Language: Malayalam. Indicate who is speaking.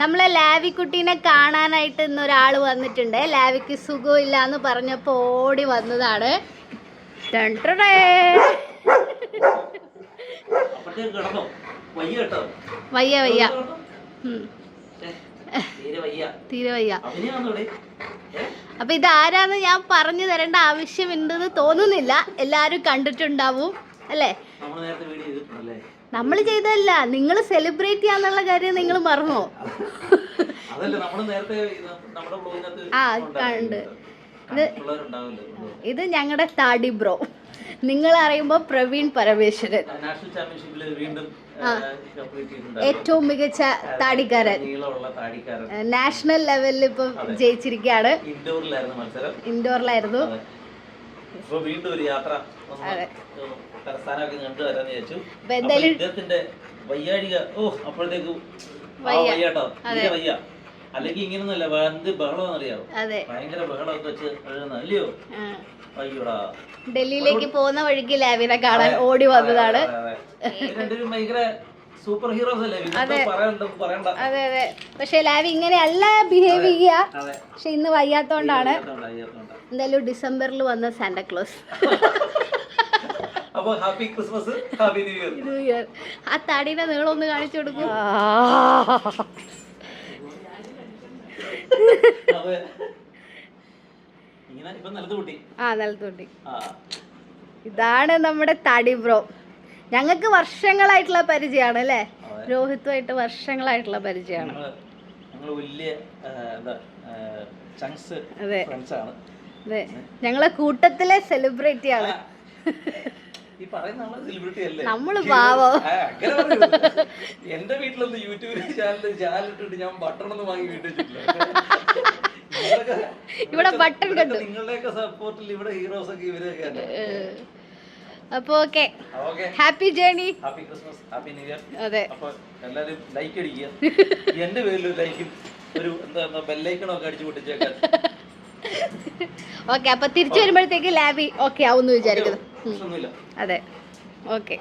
Speaker 1: നമ്മളെ ലാവിക്കുട്ടീനെ കാണാനായിട്ട് ഇന്ന് ഒരാൾ വന്നിട്ടുണ്ട്. ലാവിക്ക് സുഖമില്ല എന്ന് പറഞ്ഞപ്പോൾ ഓടി വന്നതാണ്.
Speaker 2: വയ്യ
Speaker 1: വയ്യ
Speaker 2: തീരെ വയ്യ.
Speaker 1: അപ്പൊ ഇതാരാന്ന് ഞാൻ പറഞ്ഞു തരേണ്ട ആവശ്യമുണ്ടെന്ന് തോന്നുന്നില്ല. എല്ലാരും കണ്ടിട്ടുണ്ടാവും. അല്ലേ? നമ്മൾ ചെയ്തതല്ല. നിങ്ങൾ സെലിബ്രേറ്റ് ചെയ്യാന്നുള്ള കാര്യം നിങ്ങൾ മറന്നോ? ആ, കണ്ട്.
Speaker 2: ഇത്
Speaker 1: ഇത് ഞങ്ങളുടെ താടി ബ്രോ. നിങ്ങൾ അറിയുമ്പോൾ പ്രവീൺ പരമേശ്വരൻ. ഏറ്റവും മികച്ച താടിക്കാരൻ. നാഷണൽ ലെവലിൽ ഇപ്പം ജയിച്ചിരിക്കുകയാണ്
Speaker 2: ഇൻഡോറിലായിരുന്നു. ഇപ്പൊ വീണ്ടും ഒരു യാത്ര. തലസ്ഥാനമൊക്കെ കണ്ടു വരാന്ന് വിചാരിച്ചു. ഇദ്ദേഹത്തിന്റെ വയ്യാഴിക ഓ അപ്പോഴത്തേക്ക് വയ്യാട്ടോ. വയ്യ. അല്ലെങ്കിൽ ഇങ്ങനൊന്നല്ല എന്ത് ബഹളം അറിയാവോ
Speaker 1: അതെ.
Speaker 2: ഭയങ്കര ബഹളമൊക്കെ വെച്ച് എഴുതുന്ന അല്ലയോ? അയ്യോടാ
Speaker 1: ഡൽഹിയിലേക്ക് പോകുന്ന വഴിക്ക് ലാവിനെ കാണാൻ ഓടി വന്നതാണ്.
Speaker 2: രണ്ടുപേരും ഭയങ്കര സൂപ്പർ ഹീറോസ് അല്ലേ പറയണ്ട.
Speaker 1: അതെ അതെ. പക്ഷെ ലാവി ഇങ്ങനെയല്ല ബിഹേവ് ചെയ്യുക പക്ഷെ ഇന്ന് വയ്യാത്തോണ്ടാണ്. എന്തായാലും ഡിസംബറിൽ വന്ന സാന്റക്ലോസ്
Speaker 2: അപ്പോൾ happy Christmas happy new year.
Speaker 1: New year. ആ തടീനെ നീളം ഒന്ന് കാണിച്ചു കൊടുക്കും. ആ. നിലത്തോട്ടി
Speaker 2: ആ.
Speaker 1: ഇതാണ് നമ്മുടെ തടി ബ്രോ. ഞങ്ങൾക്ക് വർഷങ്ങളായിട്ടുള്ള പരിചയമാണ് അല്ലേ. രോഹിത്തുമായിട്ട് വർഷങ്ങളായിട്ടുള്ള പരിചയമാണ്. അതെ. അതെ. ഞങ്ങളെ കൂട്ടത്തിലെ സെലിബ്രിറ്റി ആണ്. നമ്മൾ പാവം.
Speaker 2: എന്റെ വീട്ടിലൊന്ന് യൂട്യൂബിൽ ചാനൽ ചാനൽ ഇട്ടിട്ട് ഞാൻ ബട്ടൺ ഒന്നും വാങ്ങി വീട്ടിൽ
Speaker 1: ഇവിടെ
Speaker 2: ബട്ടൺ
Speaker 1: കണ്ടു.
Speaker 2: നിങ്ങളുടെയൊക്കെ സപ്പോർട്ടിൽ ഇവിടെ ഹീറോസ് ഒക്കെ ഇവരൊക്കെയാണ്
Speaker 1: അപ്പൊ okay. Happy journey
Speaker 2: happy Christmas happy new year
Speaker 1: അതെ.
Speaker 2: അപ്പൊ എല്ലാരും ലൈക്ക് അടിക്കുക. എന്റെ പേരിൽ ഒരു ലൈക്കും ഒരു എന്താ ബെല്ലൈക്കണോ ഒക്കെ അടിച്ചു പൊട്ടിച്ചേക്കാൻ
Speaker 1: ഓക്കെ അപ്പൊ തിരിച്ചു വരുമ്പോഴത്തേക്ക് ലാബി ഓക്കെ ആവുമെന്ന് വിചാരിക്കുന്നു. അതെ. ഓക്കെ